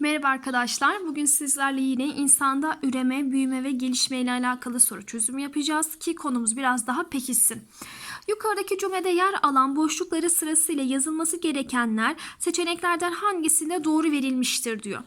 Merhaba arkadaşlar. Bugün sizlerle yine insanda üreme, büyüme ve gelişme ile alakalı soru çözümü yapacağız ki konumuz biraz daha pekişsin. Yukarıdaki cümlede yer alan boşlukları sırasıyla yazılması gerekenler seçeneklerden hangisinde doğru verilmiştir diyor.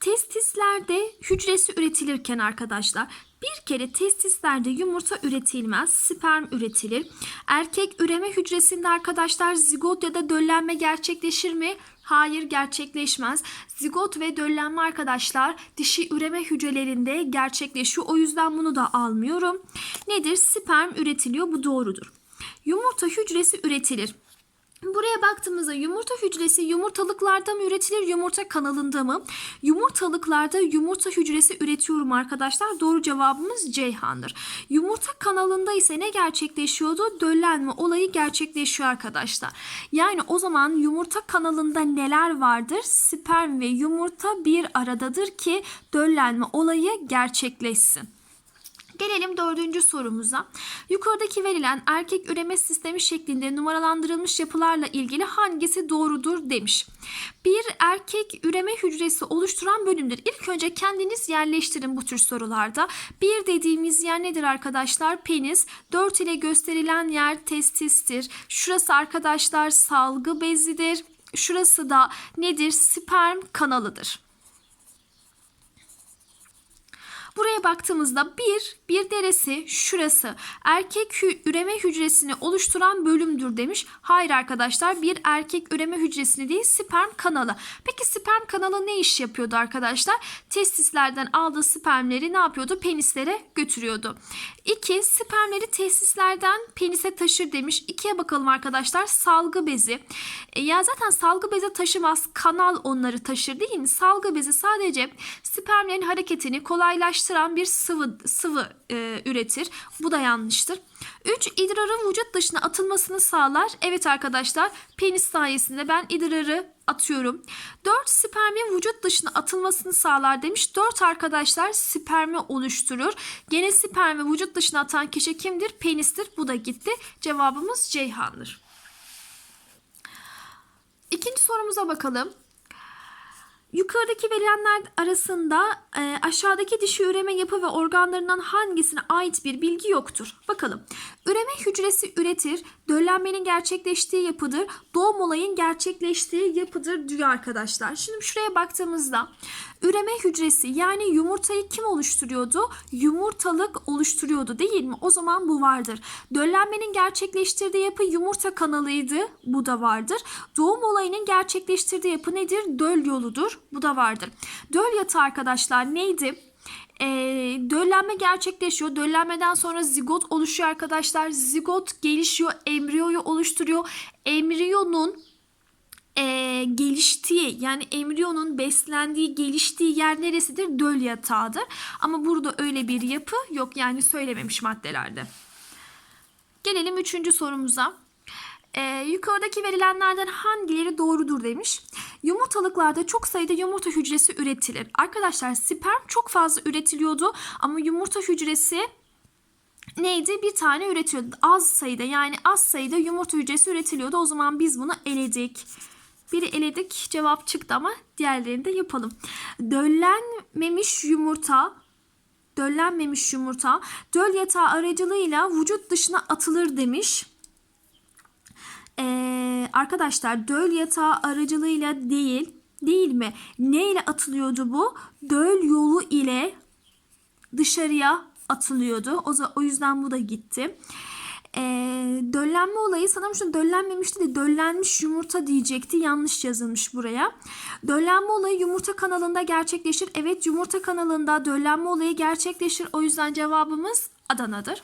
Testislerde hücresi üretilirken arkadaşlar bir kere testislerde yumurta üretilmez, sperm üretilir. Erkek üreme hücresinde arkadaşlar zigot ya da döllenme gerçekleşir mi? Hayır gerçekleşmez. Zigot ve döllenme arkadaşlar dişi üreme hücrelerinde gerçekleşiyor. O yüzden bunu da almıyorum. Nedir? Sperm üretiliyor. Bu doğrudur. Yumurta hücresi üretilir. Buraya baktığımızda yumurta hücresi yumurtalıklarda mı üretilir, yumurta kanalında mı? Yumurtalıklarda yumurta hücresi üretiyorum arkadaşlar. Doğru cevabımız Ceyhan'dır. Yumurta kanalında ise ne gerçekleşiyordu? Döllenme olayı gerçekleşiyor arkadaşlar. Yani o zaman yumurta kanalında neler vardır? Sperm ve yumurta bir aradadır ki döllenme olayı gerçekleşsin. Gelelim dördüncü sorumuza. Yukarıdaki verilen erkek üreme sistemi şeklinde numaralandırılmış yapılarla ilgili hangisi doğrudur demiş. Bir erkek üreme hücresi oluşturan bölümdür. İlk önce kendiniz yerleştirin bu tür sorularda. Bir dediğimiz yer nedir arkadaşlar? Penis. Dört ile gösterilen yer testistir. Şurası arkadaşlar salgı bezidir. Şurası da nedir? Sperm kanalıdır. Buraya baktığımızda bir, bir deresi şurası erkek üreme hücresini oluşturan bölümdür demiş. Hayır arkadaşlar bir erkek üreme hücresini değil sperm kanalı. Peki sperm kanalı ne iş yapıyordu arkadaşlar? Testislerden aldığı spermleri ne yapıyordu? Penislere götürüyordu. İki, spermleri testislerden penise taşır demiş. İkiye bakalım arkadaşlar salgı bezi. E, ya zaten salgı bezi taşımaz kanal onları taşır değil mi? Salgı bezi sadece spermlerin hareketini kolaylaştıran bir sıvı sıvı e, üretir. Bu da yanlıştır. 3. idrarın vücut dışına atılmasını sağlar. Evet arkadaşlar penis sayesinde ben idrarı atıyorum. 4. spermin vücut dışına atılmasını sağlar demiş. 4 arkadaşlar spermi oluşturur. Gene spermi vücut dışına atan kişi kimdir? Penistir. Bu da gitti. Cevabımız Ceyhan'dır. İkinci sorumuza bakalım. Yukarıdaki verilenler arasında e, aşağıdaki dişi üreme yapı ve organlarından hangisine ait bir bilgi yoktur? Bakalım. Üreme hücresi üretir, döllenmenin gerçekleştiği yapıdır, doğum olayın gerçekleştiği yapıdır diyor arkadaşlar. Şimdi şuraya baktığımızda üreme hücresi yani yumurtayı kim oluşturuyordu? Yumurtalık oluşturuyordu değil mi? O zaman bu vardır. Döllenmenin gerçekleştirdiği yapı yumurta kanalıydı. Bu da vardır. Doğum olayının gerçekleştirdiği yapı nedir? Döl yoludur. Bu da vardır. Döl yatağı arkadaşlar neydi? e, döllenme gerçekleşiyor. Döllenmeden sonra zigot oluşuyor arkadaşlar. Zigot gelişiyor, embriyoyu oluşturuyor. Embriyonun e, geliştiği yani embriyonun beslendiği, geliştiği yer neresidir? Döl yatağıdır. Ama burada öyle bir yapı yok yani söylememiş maddelerde. Gelelim üçüncü sorumuza. Ee, yukarıdaki verilenlerden hangileri doğrudur demiş. Yumurtalıklarda çok sayıda yumurta hücresi üretilir. Arkadaşlar sperm çok fazla üretiliyordu ama yumurta hücresi neydi? Bir tane üretiyordu. Az sayıda yani az sayıda yumurta hücresi üretiliyordu. O zaman biz bunu eledik. Biri eledik cevap çıktı ama diğerlerini de yapalım. Döllenmemiş yumurta döllenmemiş yumurta döl yatağı aracılığıyla vücut dışına atılır demiş. Ee, arkadaşlar döl yatağı aracılığıyla değil değil mi? Ne ile atılıyordu bu? Döl yolu ile dışarıya atılıyordu. O, o yüzden bu da gitti. Ee, döllenme olayı sanırım şu döllenmemişti de döllenmiş yumurta diyecekti. Yanlış yazılmış buraya. Döllenme olayı yumurta kanalında gerçekleşir. Evet yumurta kanalında döllenme olayı gerçekleşir. O yüzden cevabımız Adana'dır.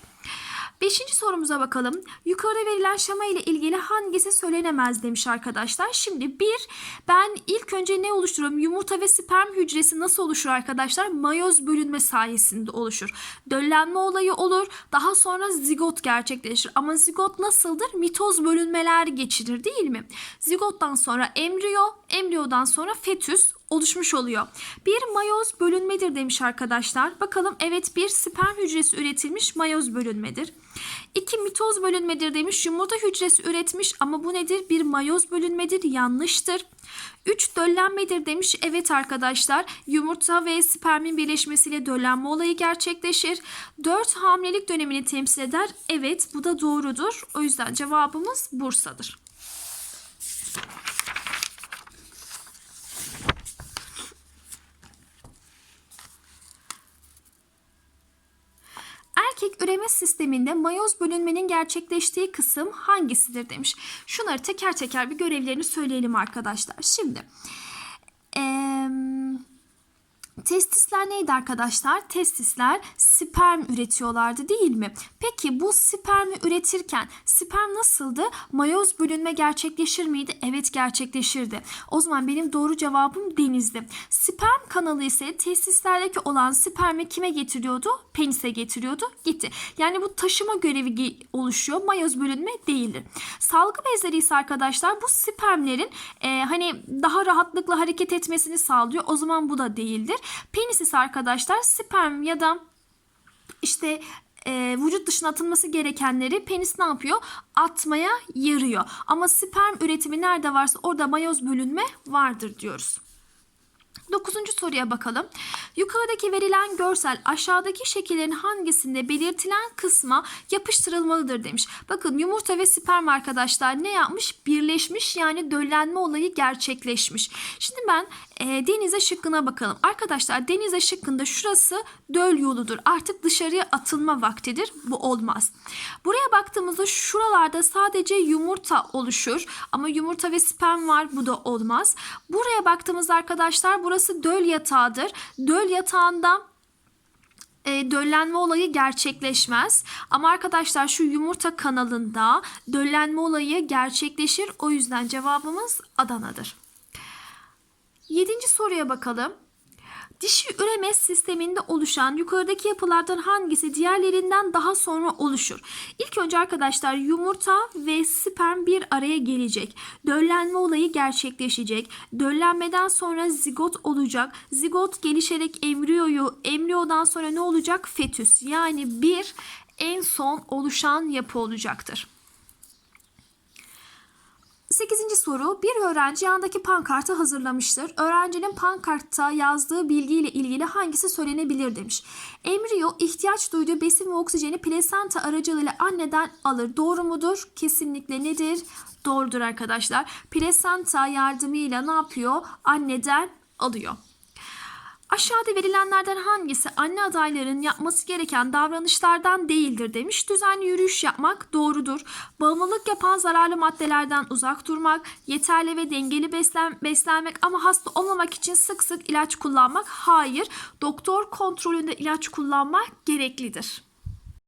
Beşinci sorumuza bakalım. Yukarıda verilen şema ile ilgili hangisi söylenemez demiş arkadaşlar. Şimdi bir ben ilk önce ne oluşturuyorum? Yumurta ve sperm hücresi nasıl oluşur arkadaşlar? Mayoz bölünme sayesinde oluşur. Döllenme olayı olur. Daha sonra zigot gerçekleşir. Ama zigot nasıldır? Mitoz bölünmeler geçirir değil mi? Zigottan sonra embriyo, embriyodan sonra fetüs oluşmuş oluyor. Bir mayoz bölünmedir demiş arkadaşlar. Bakalım evet bir sperm hücresi üretilmiş mayoz bölünmedir. 2 mitoz bölünmedir demiş. Yumurta hücresi üretmiş ama bu nedir? Bir mayoz bölünmedir. Yanlıştır. 3 döllenmedir demiş. Evet arkadaşlar yumurta ve spermin birleşmesiyle döllenme olayı gerçekleşir. 4 hamilelik dönemini temsil eder. Evet bu da doğrudur. O yüzden cevabımız Bursa'dır. Erkek üreme sisteminde mayoz bölünmenin gerçekleştiği kısım hangisidir demiş. Şunları teker teker bir görevlerini söyleyelim arkadaşlar. Şimdi testisler neydi arkadaşlar? Testisler sperm üretiyorlardı değil mi? Peki bu spermi üretirken sperm nasıldı? Mayoz bölünme gerçekleşir miydi? Evet gerçekleşirdi. O zaman benim doğru cevabım denizdi. Sperm kanalı ise testislerdeki olan spermi kime getiriyordu? Penise getiriyordu. Gitti. Yani bu taşıma görevi oluşuyor. Mayoz bölünme değildir. Salgı bezleri ise arkadaşlar bu spermlerin e, hani daha rahatlıkla hareket etmesini sağlıyor. O zaman bu da değildir. Penis ise arkadaşlar sperm ya da işte e, vücut dışına atılması gerekenleri penis ne yapıyor? Atmaya yarıyor. Ama sperm üretimi nerede varsa orada mayoz bölünme vardır diyoruz. Dokuzuncu soruya bakalım. Yukarıdaki verilen görsel aşağıdaki şekillerin hangisinde belirtilen kısma yapıştırılmalıdır demiş. Bakın yumurta ve sperm arkadaşlar ne yapmış? Birleşmiş yani döllenme olayı gerçekleşmiş. Şimdi ben e, denize şıkkına bakalım. Arkadaşlar denize şıkkında şurası döl yoludur. Artık dışarıya atılma vaktidir. Bu olmaz. Buraya baktığımızda şuralarda sadece yumurta oluşur. Ama yumurta ve sperm var. Bu da olmaz. Buraya baktığımızda arkadaşlar burası döl yatağıdır. Döl yatağında e, döllenme olayı gerçekleşmez. Ama arkadaşlar şu yumurta kanalında döllenme olayı gerçekleşir. O yüzden cevabımız Adana'dır. Yedinci soruya bakalım. Dişi üreme sisteminde oluşan yukarıdaki yapılardan hangisi diğerlerinden daha sonra oluşur? İlk önce arkadaşlar yumurta ve sperm bir araya gelecek. Döllenme olayı gerçekleşecek. Döllenmeden sonra zigot olacak. Zigot gelişerek embriyoyu, embriyodan sonra ne olacak? Fetüs. Yani bir en son oluşan yapı olacaktır. 8. soru. Bir öğrenci yandaki pankartı hazırlamıştır. Öğrencinin pankartta yazdığı bilgiyle ilgili hangisi söylenebilir demiş. Embriyo ihtiyaç duyduğu besin ve oksijeni plasenta aracılığıyla anneden alır. Doğru mudur? Kesinlikle nedir? Doğrudur arkadaşlar. Plasenta yardımıyla ne yapıyor? Anneden alıyor. Aşağıda verilenlerden hangisi anne adayların yapması gereken davranışlardan değildir demiş. Düzenli yürüyüş yapmak doğrudur. Bağımlılık yapan zararlı maddelerden uzak durmak, yeterli ve dengeli beslen beslenmek ama hasta olmamak için sık sık ilaç kullanmak hayır. Doktor kontrolünde ilaç kullanmak gereklidir.